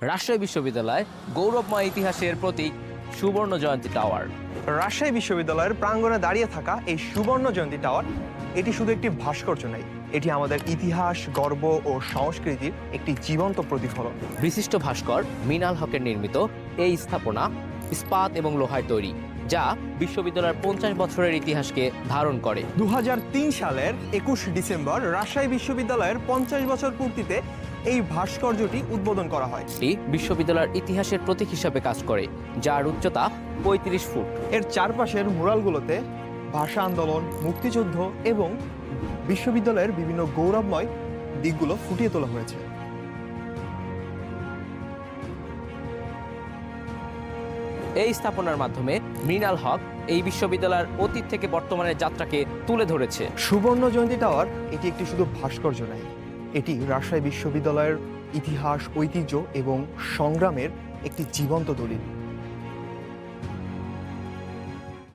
রাজশাহী বিশ্ববিদ্যালয় গৌরবময় ইতিহাসের প্রতীক সুবর্ণ জয়ন্তী টাওয়ার। রাজশাহী বিশ্ববিদ্যালয়ের প্রাঙ্গণে দাঁড়িয়ে থাকা এই সুবর্ণ জয়ন্তী টাওয়ার এটি শুধু একটি ভাস্কর্য নয় এটি আমাদের ইতিহাস গর্ব ও সংস্কৃতির একটি জীবন্ত প্রতিফলন। বিশিষ্ট ভাস্কর মিনাল হকের নির্মিত এই স্থাপনা ইস্পাত এবং লোহায় তৈরি যা বিশ্ববিদ্যালয়ের পঞ্চাশ বছরের ইতিহাসকে ধারণ করে। দু হাজার তিন সালের একুশ ডিসেম্বর রাজশাহী বিশ্ববিদ্যালয়ের পঞ্চাশ বছর পূর্তিতে এই ভাস্কর্যটি উদ্বোধন করা হয়। এটি বিশ্ববিদ্যালয়ের ইতিহাসের প্রতীক হিসাবে কাজ করে যার উচ্চতা পঁয়ত্রিশ ফুট। এর চারপাশের মুরালগুলোতে ভাষা আন্দোলন মুক্তিযুদ্ধ এবং বিশ্ববিদ্যালয়ের বিভিন্ন গৌরবময় দিকগুলো ফুটিয়ে তোলা হয়েছে। এই স্থাপনার মাধ্যমে মৃণাল হক এই বিশ্ববিদ্যালয়ের অতীত থেকে বর্তমানের যাত্রাকে তুলে ধরেছে। সুবর্ণ জয়ন্তী টাওয়ার এটি একটি শুধু ভাস্কর্য নয়, এটি রাজশাহী বিশ্ববিদ্যালয়ের ইতিহাস, ঐতিহ্য এবং সংগ্রামের একটি জীবন্ত দলিল।